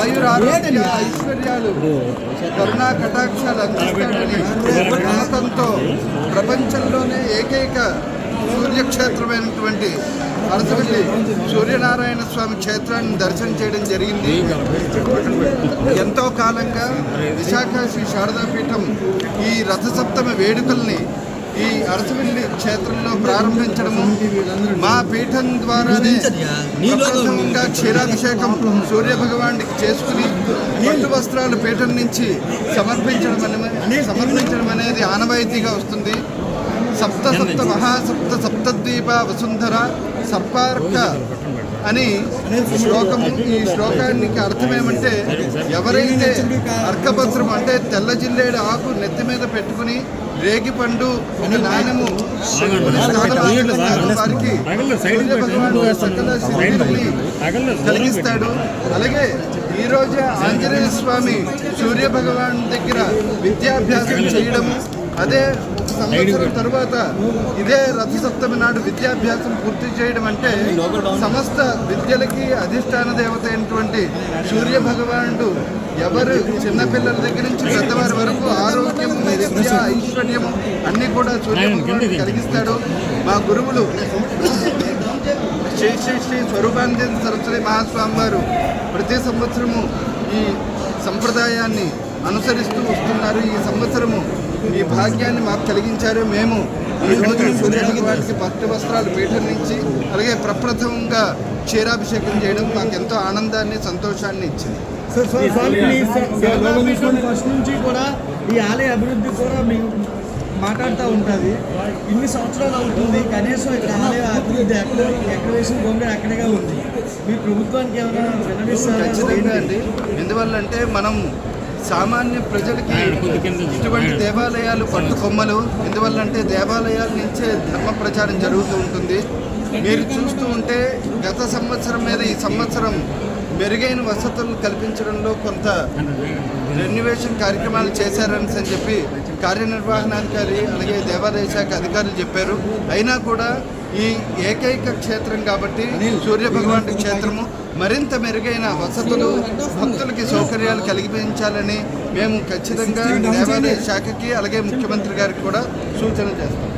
ఆయుర ఐశ్వర్యాలు కరుణా కటాక్షాలు అందిస్తాడని నమ్మకంతో ప్రపంచంలోనే ఏకైక సూర్యక్షేత్రమైనటువంటి అరసవల్లి సూర్యనారాయణ స్వామి క్షేత్రాన్ని దర్శనం చేయడం జరిగింది. ఎంతో కాలంగా విశాఖ శ్రీ శారదాపీఠం ఈ రథసప్తమి వేడుకల్ని ఈ అరసవెల్లి క్షేత్రంలో ప్రారంభించడము మా పీఠం ద్వారానే ప్రప్రథమంగా క్షీరాభిషేకం సూర్య భగవానికి చేసుకుని పట్టు వస్త్రాలు పీఠం నుంచి సమర్పించడం అనే సమర్పించడం అనేది ఆనవాయితీగా వస్తుంది. సప్త సప్త మహాసప్త సప్తద్వీప వసుంధర సర్పార్క అని శ్లోకము ఈ శ్లోకానికి అర్థమేమంటే ఎవరైతే అర్కపత్రం అంటే తెల్ల జిల్లేడు ఆకు నెత్తి మీద పెట్టుకుని రేగి పండు ఒక నాణ్యము వారికి కలిగిస్తాడు. అలాగే ఈ రోజు ఆంజనేయ స్వామి సూర్య భగవాన్ దగ్గర విద్యాభ్యాసం చేయడం అదే సంవత్సరం తర్వాత ఇదే రథసప్తమి నాడు విద్యాభ్యాసం పూర్తి చేయడం అంటే సమస్త విద్యలకి అధిష్టాన దేవత అయినటువంటి సూర్య భగవానుడు ఎవరు చిన్నపిల్లల దగ్గర నుంచి పెద్దవారి వరకు ఆరోగ్యం విద్య ఐశ్వర్యం అన్ని కూడా సూర్య భగవానుడు కలిగిస్తాడు. మా గురువులు శ్రీ శ్రీ శ్రీ స్వరూపానంద సరస్వతి మహాస్వామి వారు ప్రతి సంవత్సరము ఈ సంప్రదాయాన్ని అనుసరిస్తూ వస్తున్నారు. ఈ సంవత్సరము ఈ భాగ్యాన్ని మాకు కలిగించారు. మేము ఈ రోజు సూర్య భగవానికి పట్టు వస్త్రాలు పీఠం నుంచి అలాగే ప్రప్రథమంగా క్షీరాభిషేకం చేయడం మాకు ఎంతో ఆనందాన్ని సంతోషాన్ని ఇచ్చింది. ఫస్ట్ నుంచి కూడా ఈ ఆలయ అభివృద్ధి కూడా మీకు మాట్లాడుతూ ఉంటుంది. ఇన్ని సంవత్సరాలు అవుతుంది కనీసం ఇక్కడ ఆలయ అభివృద్ధి ఎక్కడ ఎక్కడ వేసిన గొంగ ఎక్కడగా ఉంది? మీ ప్రభుత్వానికి ఏమైనా ఖచ్చితంగా వినవిస్తారా అండి ఎందువల్లంటే మనం సామాన్య ప్రజలకి ఇటువంటి దేవాలయాలు పట్టు కొమ్మలు ఎందువల్లంటే దేవాలయాల నుంచే ధర్మ ప్రచారం జరుగుతూ ఉంటుంది. మీరు చూస్తూ ఉంటే గత సంవత్సరం మీద ఈ సంవత్సరం మెరుగైన వసతులు కల్పించడంలో కొంత రెన్యువేషన్ కార్యక్రమాలు చేశారని అని చెప్పి కార్యనిర్వహణాధికారి అలాగే దేవాదాయ శాఖ అధికారులు చెప్పారు. అయినా కూడా ఈ ఏకైక క్షేత్రం కాబట్టి సూర్య భగవాన్ క్షేత్రము మరింత మెరుగైన వసతులు భక్తులకి సౌకర్యాలు కలిగించాలని మేము ఖచ్చితంగా దేవాలయ శాఖకి అలాగే ముఖ్యమంత్రి గారికి కూడా సూచన చేస్తాం.